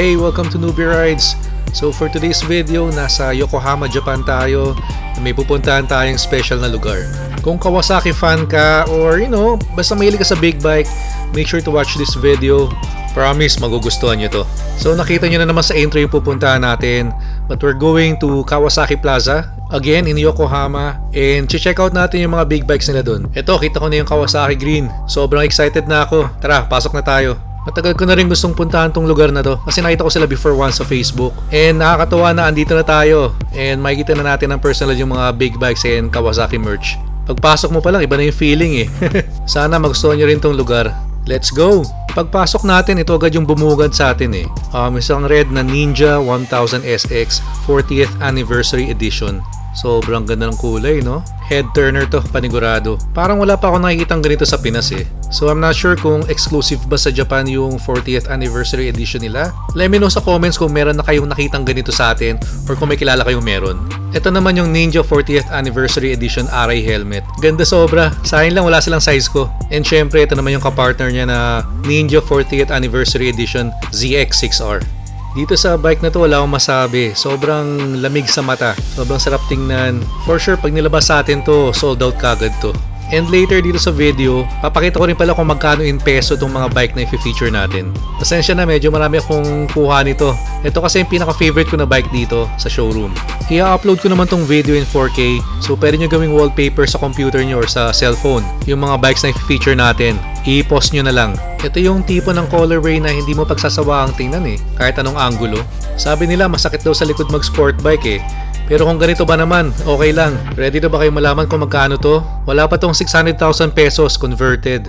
Hey, welcome to Newbie Rides! So for today's video, nasa Yokohama, Japan tayo. May pupuntahan tayong special na lugar. Kung Kawasaki fan ka or you know, basta mahilig ka sa big bike, make sure to watch this video. Promise, magugustuhan nyo to. So nakita nyo na naman sa intro yung pupuntahan natin. But we're going to Kawasaki Plaza, again in Yokohama. And check out natin yung mga big bikes nila dun. Ito, kita ko na yung Kawasaki Green. Sobrang excited na ako. Tara, pasok na tayo. Matagal ko na rin gustong puntahan tong lugar na to kasi nakita ko sila before once sa Facebook. And nakakatawa na andito na tayo. And makikita na natin ng personal yung mga big bikes and Kawasaki merch. Pagpasok mo pa lang, iba na yung feeling eh. Sana magustuhan nyo rin tong lugar. Let's go! Pagpasok natin, ito agad yung bumugad sa atin eh. Um, isang red na Ninja 1000 SX 40th Anniversary Edition. Sobrang ganda ng kulay, no? Head turner to, panigurado. Parang wala pa ako nakikitang ganito sa Pinas eh. So I'm not sure kung exclusive ba sa Japan yung 40th anniversary edition nila. Let me know sa comments kung meron na kayong nakitang ganito sa atin or kung may kilala kayong meron. Ito naman yung Ninja 40th anniversary edition RI helmet. Ganda sobra. Sa akin lang wala silang size ko. And syempre ito naman yung kapartner niya na Ninja 40th anniversary edition ZX6R. Dito sa bike na to wala akong masabi. Sobrang lamig sa mata. Sobrang sarap tingnan. For sure pag nilabas sa atin to, sold out kagad to. And later dito sa video, papakita ko rin pala kung magkano in peso itong mga bike na i-feature natin. Pasensya na, medyo marami akong kuha nito. Ito kasi yung pinaka-favorite ko na bike dito sa showroom. I-upload ko naman tong video in 4K, so pwede nyo gawing wallpaper sa computer nyo or sa cellphone. Yung mga bikes na i-feature natin, i-post nyo na lang. Ito yung tipo ng colorway na hindi mo pagsasawaang tingnan eh, kahit anong angulo. Sabi nila masakit daw sa likod mag sport bike eh, pero kung ganito ba naman, okay lang. Ready na ba kayo malaman kung magkano to? Wala pa tong 600,000 pesos converted.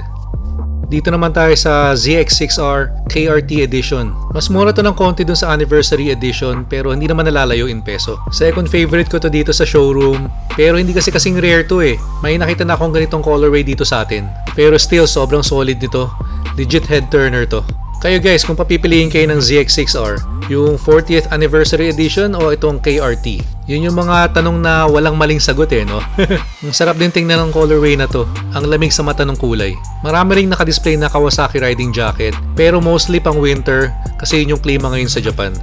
Dito naman tayo sa ZX6R KRT Edition. Mas mura to ng konti dun sa Anniversary Edition pero hindi naman nalalayo in peso. Second favorite ko to dito sa showroom pero hindi kasi kasing rare to eh. May nakita na akong ganitong colorway dito sa atin. Pero still sobrang solid nito. Legit head turner to. Kayo guys, kung papipiliin kayo ng ZX6R, yung 40th Anniversary Edition o itong KRT? Yun yung mga tanong na walang maling sagot eh, no? Ang sarap din tingnan ng colorway na to. Ang lamig sa mata ng kulay. Marami ring nakadisplay na Kawasaki riding jacket, pero mostly pang winter kasi yun yung klima ngayon sa Japan.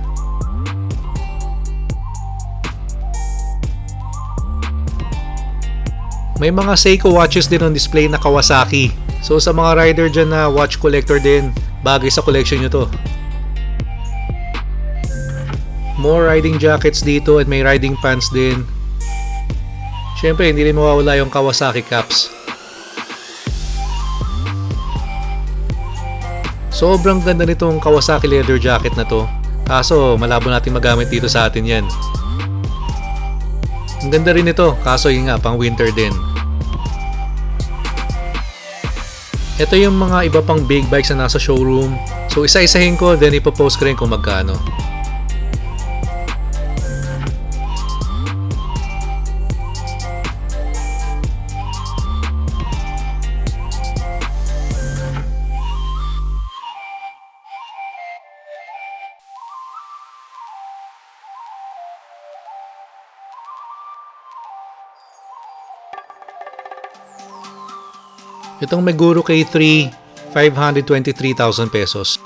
May mga Seiko watches din on display na Kawasaki. So sa mga rider dyan na watch collector din, bagay sa collection nyo to. More riding jackets dito at may riding pants din. Siyempre, hindi rin mawawala yung Kawasaki caps. Sobrang ganda nitong Kawasaki leather jacket na to. Kaso, malabo natin magamit dito sa atin yan. Ang ganda rin ito, kaso yun nga, pang winter din. Ito yung mga iba pang big bikes na nasa showroom. So isa-isahin ko, then ipopost ko rin kung magkano. Itong Meguro K3, 523,000 pesos.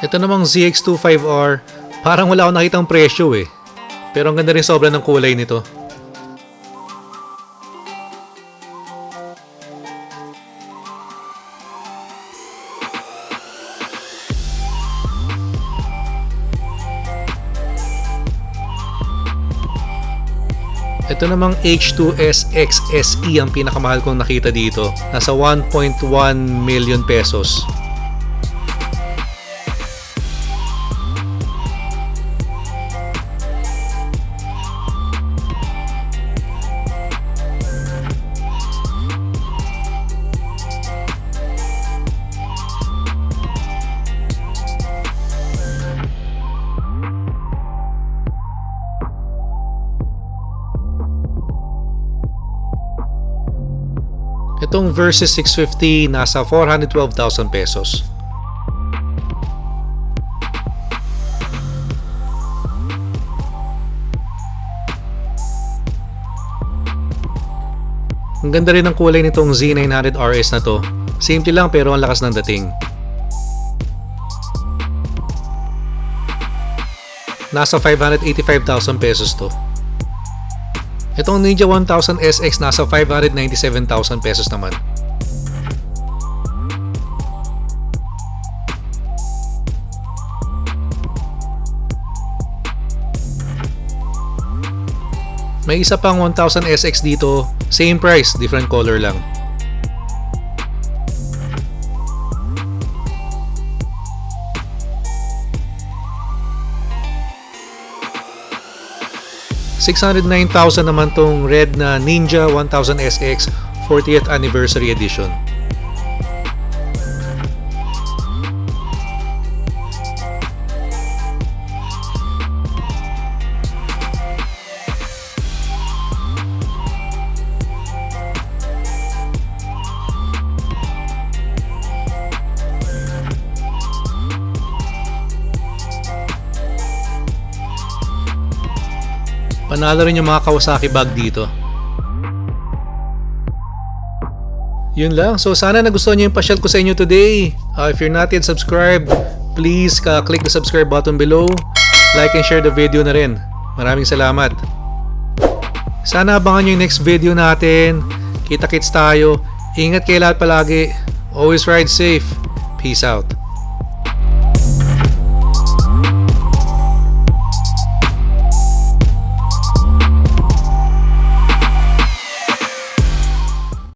Ito namang ZX25R, parang wala akong nakitang presyo eh. Pero ang ganda rin sobra ng kulay nito. Ito namang H2S XSE ang pinakamahal kong nakita dito. Nasa 1.1 million pesos. Itong versus 650 nasa 412,000 pesos. Ang ganda rin ng kulay nitong Z900 RS na to. Simple lang pero ang lakas ng dating. Nasa 585,000 pesos to. Itong Ninja 1000 SX nasa 597,000 pesos naman. May isa pang 1000 SX dito, same price, different color lang. $609,000 naman tong red na Ninja 1000 SX 40th Anniversary Edition. Panalo rin yung mga Kawasaki bag dito. Yun lang. So sana nagustuhan niyo yung pasyal ko sa inyo today. Uh, if you're not yet subscribed, please uh, click the subscribe button below. Like and share the video na rin. Maraming salamat. Sana abangan nyo yung next video natin. Kita-kits tayo. Ingat kayo lahat palagi. Always ride safe. Peace out.